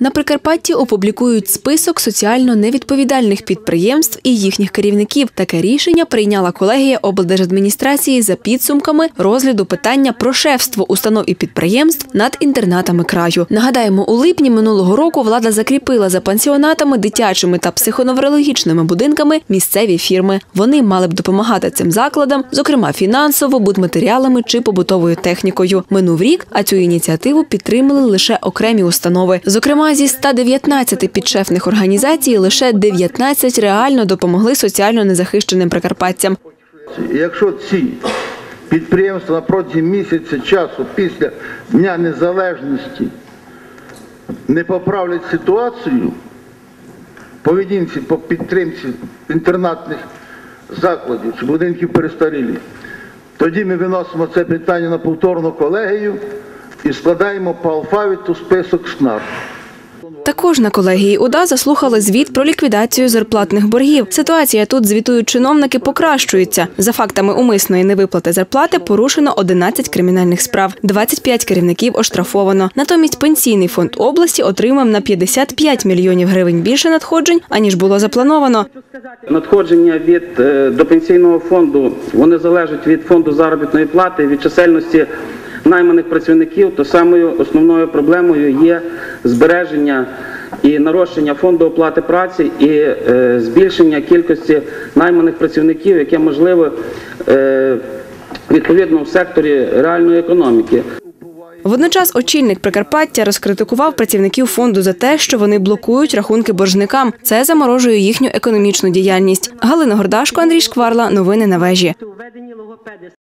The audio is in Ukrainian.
На Прикарпатті опублікують список соціально невідповідальних підприємств і їхніх керівників. Таке рішення прийняла колегія облдержадміністрації за підсумками розгляду питання про шефство установ і підприємств над інтернатами краю. Нагадаємо, у липні минулого року влада закріпила за пансіонатами, дитячими та психоневрологічними будинками місцеві фірми. Вони мали б допомагати цим закладам, зокрема фінансово, будматеріалами чи побутовою технікою. Минув рік, а цю ініціативу підтримали лише окремі установи. Зокрема, зі 119 підшефних організацій лише 19 реально допомогли соціально незахищеним прикарпатцям. Якщо ці підприємства протязі місяця часу після Дня Незалежності не поправлять ситуацію поведінці по підтримці інтернатних закладів чи будинків перестарілі, тоді ми виносимо це питання на повторну колегію і складаємо по алфавіту список СНАР. Також на колегії УДА заслухали звіт про ліквідацію зарплатних боргів. Ситуація тут звітують чиновники покращується. За фактами умисної невиплати зарплати порушено 11 кримінальних справ, 25 керівників оштрафовано. Натомість пенсійний фонд області отримав на 55 мільйонів гривень більше надходжень аніж було заплановано. Надходження від е, до пенсійного фонду вони залежать від фонду заробітної плати, від чисельності найманих працівників. То самою основною проблемою є збереження і нарощення фонду оплати праці і е, збільшення кількості найманих працівників, яке можливо е, відповідно в секторі реальної економіки. Водночас очільник Прикарпаття розкритикував працівників фонду за те, що вони блокують рахунки боржникам. Це заморожує їхню економічну діяльність. Галина Гордашко, Андрій Шкварла. Новини на вежі.